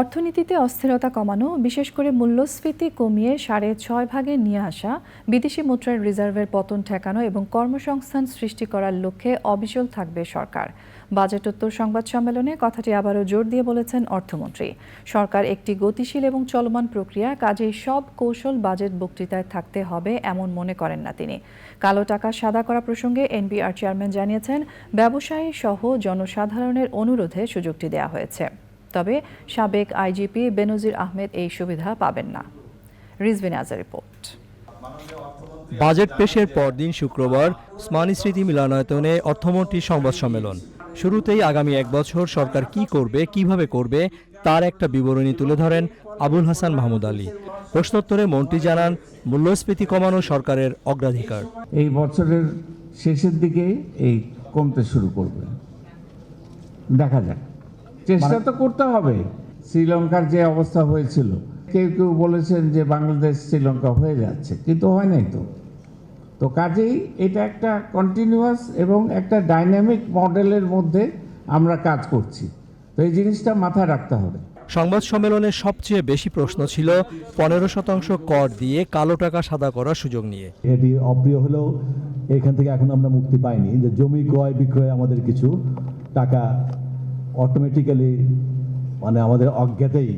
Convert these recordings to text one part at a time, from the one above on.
অর্থনীতিতে অস্থিরতা কমানো, বিশেষ করে মূল্যস্ফীতি কমিয়ে সাড়ে ছয় ভাগে নিয়ে আসা, বিদেশি মুদ্রার রিজার্ভের পতন ঠেকানো এবং কর্মসংস্থান সৃষ্টি করার লক্ষ্যে অবিচল থাকবে সরকার। বাজেটোত্তর সংবাদ সম্মেলনে কথাটি আবারও জোর দিয়ে বলেছেন অর্থমন্ত্রী। সরকার একটি গতিশীল এবং চলমান প্রক্রিয়া, কাজেই সব কৌশল বাজেট বক্তৃতায় থাকতে হবে এমন মনে করেন না তিনি। কালো টাকা সাদা করা প্রসঙ্গে এনবিআর চেয়ারম্যান জানিয়েছেন, ব্যবসায়ী সহ জনসাধারণের অনুরোধে সুযোগটি দেওয়া হয়েছে। তবে সাবেক আইজিপি বেনজির আহমেদ এই সুবিধা পাবেন না। রিজভিন আজার রিপোর্ট। বাজেট পেশের পরদিন শুক্রবার স্মানি স্মৃতি মিলনায়তনে অর্থমন্ত্রীর সংবাদ সম্মেলন। শুরুতেই আগামী এক বছর সরকার কি করবে কীভাবে করবে তার একটা বিবরণী তুলে ধরেন আবুল হাসান মাহমুদ আলী। প্রশ্নোত্তরে মন্ত্রী জানান মূল্যস্ফীতি কমানো সরকারের অগ্রাধিকার। এই বছরের শেষের দিকে এই কমতে শুরু করবে। দেখা যাক। চেষ্টা তো করতে হবে। শ্রীলঙ্কার যে অবস্থা হয়েছিল কেউ কেউ বলেছেন যে বাংলাদেশ শ্রীলঙ্কা হয়ে যাচ্ছে কিন্তু হয় নাই তো। তো কাজেই এটা একটা কন্টিনিউয়াস এবং একটা ডাইনামিক মডেলের মধ্যে আমরা কাজ করছি। তো এই জিনিসটা মাথায় রাখতে হবে। সংবাদ সম্মেলনে সবচেয়ে বেশি প্রশ্ন ছিল পনেরো শতাংশ কর দিয়ে কালো টাকা সাদা করার সুযোগ নিয়ে। এটি অপ্রিয় হলেও এখান থেকে এখন আমরা মুক্তি পাইনি। যে জমি ক্রয় বিক্রয় আমাদের কিছু টাকা অটোমেটিক্যালি মানে আমাদের অজ্ঞাতেই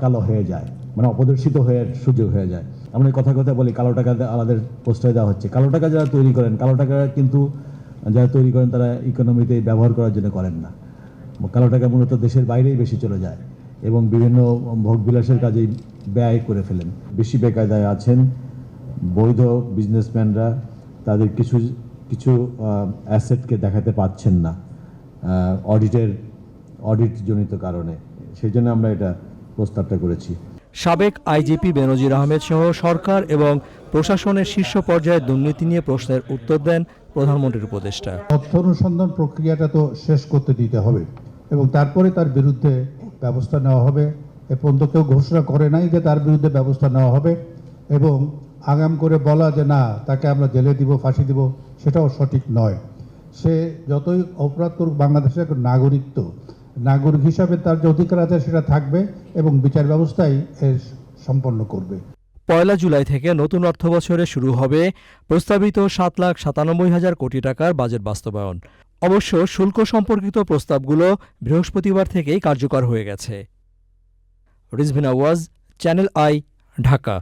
কালো হয়ে যায় মানে অপদর্শিত হয়ে সুযোগ হয়ে যায়। আমরা কথা কথা বলি, কালো টাকা আমাদের প্রশ্রয় দেওয়া হচ্ছে। কালো টাকা যারা তৈরি করেন, কালো টাকা কিন্তু যারা তৈরি করেন তারা ইকোনমিতে ব্যবহার করার জন্য করেন না। কালো টাকা মূলত দেশের বাইরেই বেশি চলে যায় এবং বিভিন্ন ভোগবিলাসের কাজেই ব্যয় করে ফেলেন। বেশি বেকায়দায় আছেন, বৈধ বিজনেসম্যানরা তাদের কিছু কিছু অ্যাসেটকে দেখাতে পাচ্ছেন না। অডিটের অডিট জনিত কারণে। সেই জন্য আমরা এটা প্রস্তাবটা করেছি। সাবেক আইজিপি বেনজির আহমেদ সহ সরকার এবং প্রশাসনের শীর্ষ পর্যায়ে দুর্নীতি নিয়ে প্রশ্নের উত্তর দেন প্রধানমন্ত্রীর উপদেষ্টা। তথ্য অনুসন্ধান প্রক্রিয়াটা তো শেষ করতে দিতে হবে এবং তারপরে তার বিরুদ্ধে ব্যবস্থা নেওয়া হবে। এ পর্যন্ত কেউ ঘোষণা করে নাই যে তার বিরুদ্ধে ব্যবস্থা নেওয়া হবে এবং আগাম করে বলা যে না তাকে আমরা জেলে দিব ফাঁসি দিব সেটাও সঠিক নয়। সে যতই অপরাধ করুক, বাংলাদেশের এক নাগরিক নাগরিক হিসাবে তার যে অধিকার আছে, সেটা থাকবে এবং বিচার ব্যবস্থাই এর সম্পন্ন করবে। পয়লা জুলাই থেকে নতুন অর্থ বছরে শুরু হবে প্রস্তাবিত সাত লাখ সাতানব্বই হাজার কোটি টাকার বাজেট বাস্তবায়ন। অবশ্য শুল্ক সম্পর্কিত প্রস্তাবগুলো বৃহস্পতিবার থেকেই কার্যকর হয়ে গেছে। Rizvina Waz Channel i, Dhaka.